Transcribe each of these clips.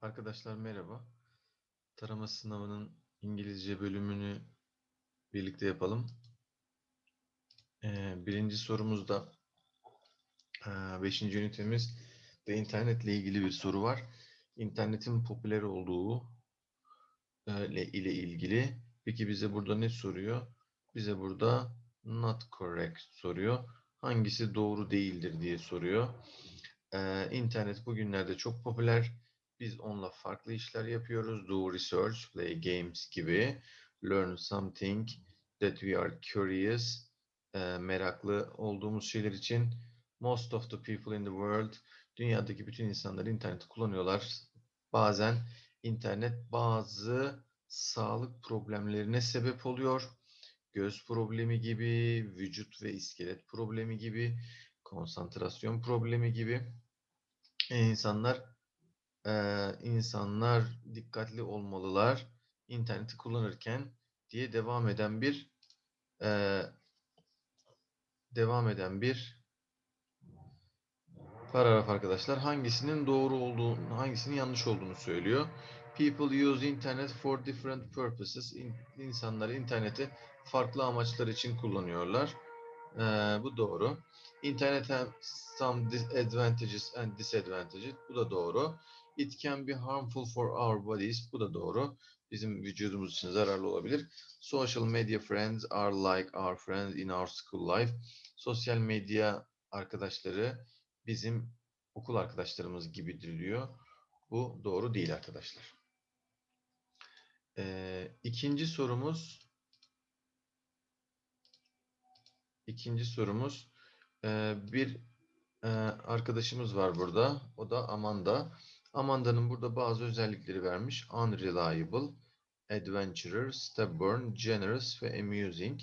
Arkadaşlar merhaba. Tarama sınavının İngilizce bölümünü birlikte yapalım. Ee, birinci sorumuzda ee, beşinci ünitemiz de internetle ilgili bir soru var. İnternetin popüler olduğu e, ile ilgili. Peki bize burada ne soruyor? Bize burada not correct soruyor. Hangisi doğru değildir diye soruyor. Ee, internet bugünlerde çok popüler. Biz onunla farklı işler yapıyoruz. Do research, play games gibi. Learn something that we are curious. e, meraklı olduğumuz şeyler için. Most of the people in the world, dünyadaki bütün insanlar interneti kullanıyorlar. Bazen internet bazı sağlık problemlerine sebep oluyor. Göz problemi gibi, vücut ve iskelet problemi gibi, konsantrasyon problemi gibi. E, insanlar e, insanlar dikkatli olmalılar interneti kullanırken diye devam eden bir e, devam eden bir paragraf arkadaşlar. Hangisinin doğru olduğunu, hangisinin yanlış olduğunu söylüyor. People use internet for different purposes. İn- İnsanlar interneti farklı amaçlar için kullanıyorlar. Ee, bu doğru. Internet has some disadvantages and disadvantages. Bu da doğru. It can be harmful for our bodies. Bu da doğru. Bizim vücudumuz için zararlı olabilir. Social media friends are like our friends in our school life. Sosyal medya arkadaşları bizim okul arkadaşlarımız gibidir diyor. Bu doğru değil arkadaşlar. Ee, ikinci sorumuz ikinci sorumuz ee, bir e, arkadaşımız var burada. O da Amanda. Amanda'nın burada bazı özellikleri vermiş. Unreliable, adventurer, stubborn, generous ve amusing.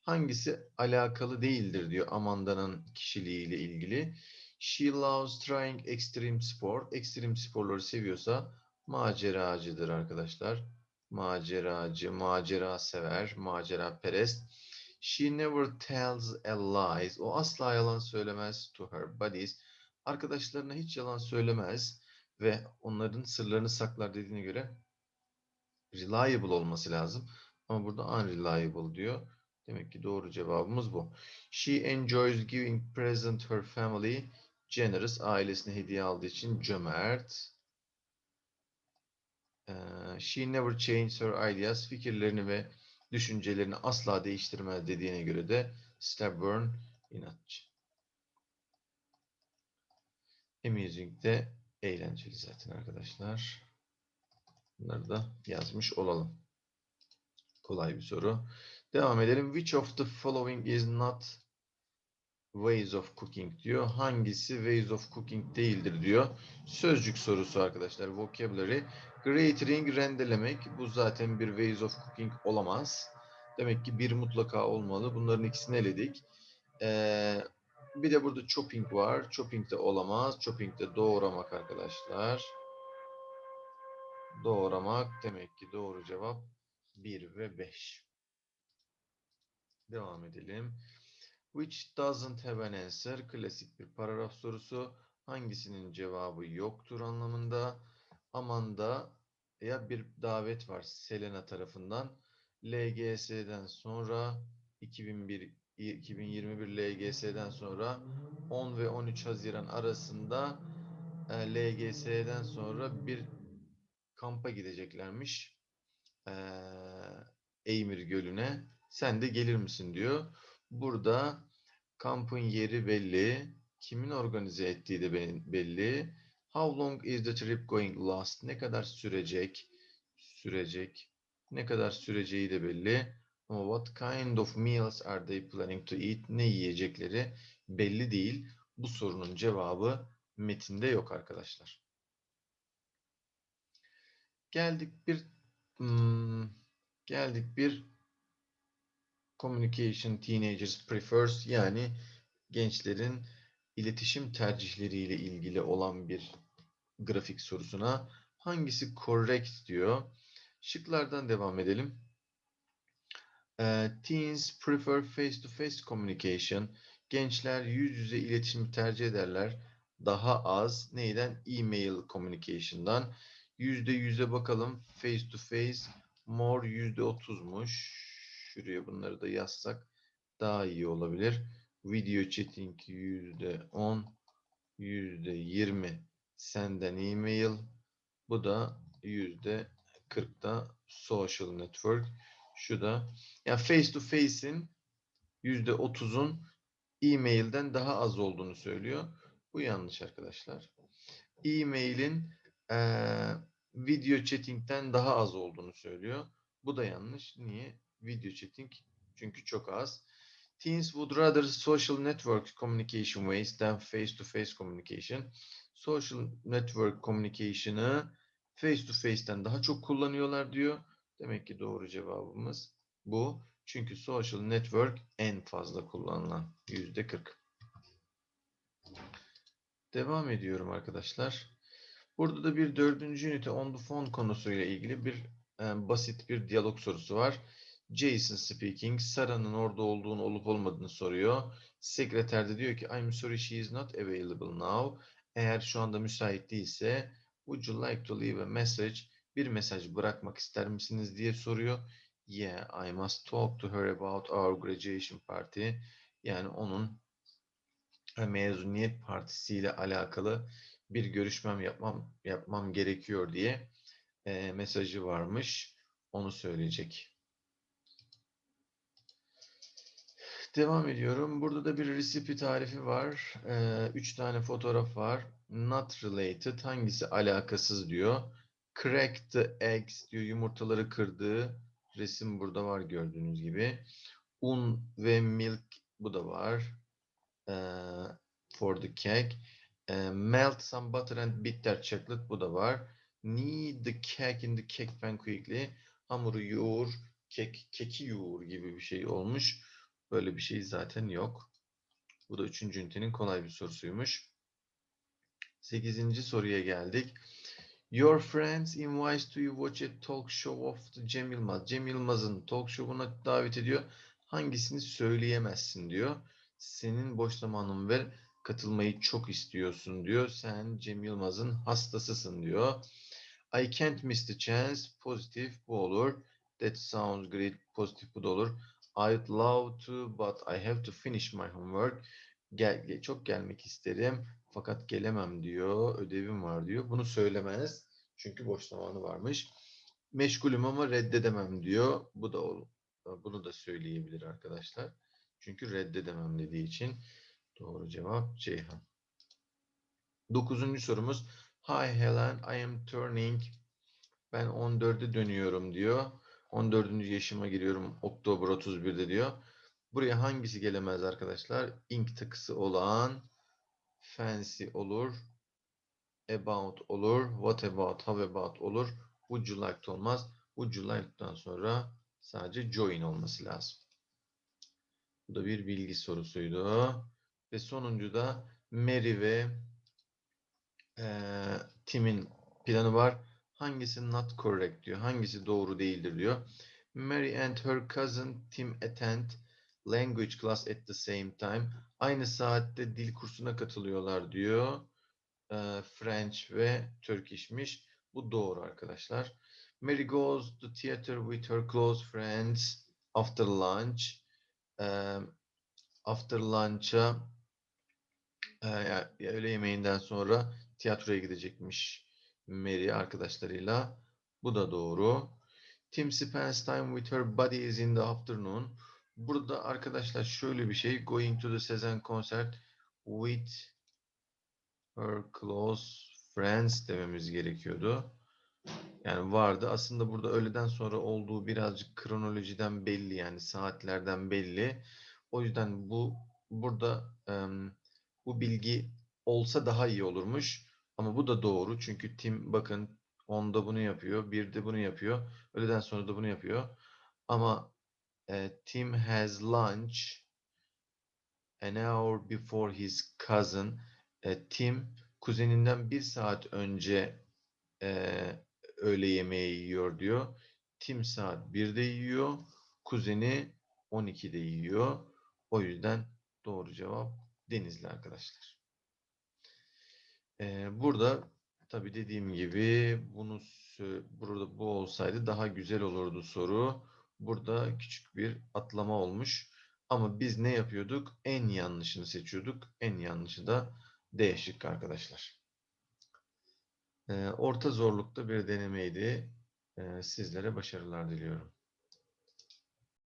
Hangisi alakalı değildir diyor Amanda'nın kişiliğiyle ilgili. She loves trying extreme sport. Extreme sporları seviyorsa maceracıdır arkadaşlar. Maceracı, macera sever, macera perest. She never tells a lies. O asla yalan söylemez to her buddies. Arkadaşlarına hiç yalan söylemez ve onların sırlarını saklar dediğine göre reliable olması lazım. Ama burada unreliable diyor. Demek ki doğru cevabımız bu. She enjoys giving present her family. Generous ailesine hediye aldığı için cömert. Ee, she never changes her ideas. Fikirlerini ve düşüncelerini asla değiştirmez dediğine göre de stubborn, inatçı. Amusing de eğlenceli zaten arkadaşlar. Bunları da yazmış olalım. Kolay bir soru. Devam edelim. Which of the following is not ways of cooking diyor. Hangisi ways of cooking değildir diyor. Sözcük sorusu arkadaşlar. Vocabulary. Gratering rendelemek. Bu zaten bir ways of cooking olamaz. Demek ki bir mutlaka olmalı. Bunların ikisini eledik. Ee, bir de burada chopping var. Chopping de olamaz. Chopping de doğramak arkadaşlar. Doğramak demek ki doğru cevap 1 ve 5. Devam edelim. Which doesn't have an answer? Klasik bir paragraf sorusu. Hangisinin cevabı yoktur anlamında. Amanda ya bir davet var Selena tarafından. LGS'den sonra 2001 2021 LGS'den sonra 10 ve 13 Haziran arasında e, LGS'den sonra bir kampa gideceklermiş. E, Eymir Gölü'ne. Sen de gelir misin diyor. Burada kampın yeri belli. Kimin organize ettiği de be- belli. How long is the trip going last? Ne kadar sürecek? Sürecek. Ne kadar süreceği de belli. What kind of meals are they planning to eat? Ne yiyecekleri belli değil. Bu sorunun cevabı metinde yok arkadaşlar. Geldik bir hmm, geldik bir communication teenagers prefers yani gençlerin iletişim tercihleriyle ilgili olan bir grafik sorusuna hangisi correct diyor. Şıklardan devam edelim. Ee, teens prefer face-to-face communication. Gençler yüz yüze iletişimi tercih ederler. Daha az neyden? E-mail communication'dan. Yüzde yüze bakalım. Face to face. More yüzde otuzmuş. Şuraya bunları da yazsak daha iyi olabilir. Video chatting yüzde on. Yüzde yirmi senden e-mail. Bu da yüzde 40'da social network. Şu da yani face to face'in yüzde 30'un e-mail'den daha az olduğunu söylüyor. Bu yanlış arkadaşlar. E-mail'in eee, video chatting'den daha az olduğunu söylüyor. Bu da yanlış. Niye? Video chatting çünkü çok az. Teens would rather social network communication ways than face-to-face communication. Social network communication'ı face-to-face'ten daha çok kullanıyorlar diyor. Demek ki doğru cevabımız bu. Çünkü social network en fazla kullanılan yüzde 40. Devam ediyorum arkadaşlar. Burada da bir dördüncü ünite on the phone konusuyla ilgili bir e, basit bir diyalog sorusu var. Jason speaking. Sarah'nın orada olduğunu olup olmadığını soruyor. Sekreter de diyor ki I'm sorry she is not available now. Eğer şu anda müsait değilse would you like to leave a message? Bir mesaj bırakmak ister misiniz diye soruyor. Yeah, I must talk to her about our graduation party. Yani onun e, mezuniyet partisiyle alakalı bir görüşmem yapmam yapmam gerekiyor diye e, mesajı varmış. Onu söyleyecek. Devam ediyorum. Burada da bir recipe tarifi var. Ee, üç tane fotoğraf var. Not related. Hangisi alakasız diyor. Crack the eggs diyor. Yumurtaları kırdığı resim burada var gördüğünüz gibi. Un ve milk bu da var. Ee, for the cake. Ee, melt some butter and bitter chocolate bu da var. Knead the cake in the cake pan quickly. Hamuru yoğur, kek, keki yoğur gibi bir şey olmuş. Böyle bir şey zaten yok. Bu da üçüncü ünitenin kolay bir sorusuymuş. Sekizinci soruya geldik. Your friends invite to you watch a talk show of the Cem Yılmaz. Cem Yılmaz'ın talk show'una davet ediyor. Hangisini söyleyemezsin diyor. Senin boş zamanın ver. Katılmayı çok istiyorsun diyor. Sen Cem Yılmaz'ın hastasısın diyor. I can't miss the chance. Pozitif bu olur. That sounds great. Pozitif bu da olur. I'd love to but I have to finish my homework. Gel- çok gelmek isterim fakat gelemem diyor. Ödevim var diyor. Bunu söylemez. Çünkü boş zamanı varmış. Meşgulüm ama reddedemem diyor. Bu da bunu da söyleyebilir arkadaşlar. Çünkü reddedemem dediği için doğru cevap Ceyhan. Dokuzuncu sorumuz. Hi Helen, I am turning. Ben 14'e dönüyorum diyor. 14. yaşıma giriyorum Oktober 31'de diyor. Buraya hangisi gelemez arkadaşlar? Ink takısı olan fancy olur. About olur. What about, how about olur. Would you like olmaz. Would you like'dan sonra sadece join olması lazım. Bu da bir bilgi sorusuydu. Ve sonuncu da Mary ve eee, Tim'in planı var. Hangisi not correct diyor. Hangisi doğru değildir diyor. Mary and her cousin Tim attend language class at the same time. Aynı saatte dil kursuna katılıyorlar diyor. Eee, French ve Turkish'miş. Bu doğru arkadaşlar. Mary goes to theater with her close friends after lunch. Eee, after lunch'a ya- ya öğle yemeğinden sonra tiyatroya gidecekmiş Mary arkadaşlarıyla. Bu da doğru. Tim spends time with her buddies in the afternoon. Burada arkadaşlar şöyle bir şey. Going to the Sezen concert with her close friends dememiz gerekiyordu. Yani vardı. Aslında burada öğleden sonra olduğu birazcık kronolojiden belli yani saatlerden belli. O yüzden bu burada em, bu bilgi olsa daha iyi olurmuş. Ama bu da doğru. Çünkü Tim bakın 10'da bunu yapıyor. 1'de bunu yapıyor. Öğleden sonra da bunu yapıyor. Ama e, Tim has lunch an hour before his cousin. E, Tim kuzeninden bir saat önce e, öğle yemeği yiyor diyor. Tim saat 1'de yiyor. Kuzeni 12'de yiyor. O yüzden doğru cevap Denizli arkadaşlar. E, burada Tabii dediğim gibi bunu burada bu olsaydı daha güzel olurdu soru. Burada küçük bir atlama olmuş. Ama biz ne yapıyorduk? En yanlışını seçiyorduk. En yanlışı da D şıkkı arkadaşlar. Ee, orta zorlukta bir denemeydi. Ee, sizlere başarılar diliyorum.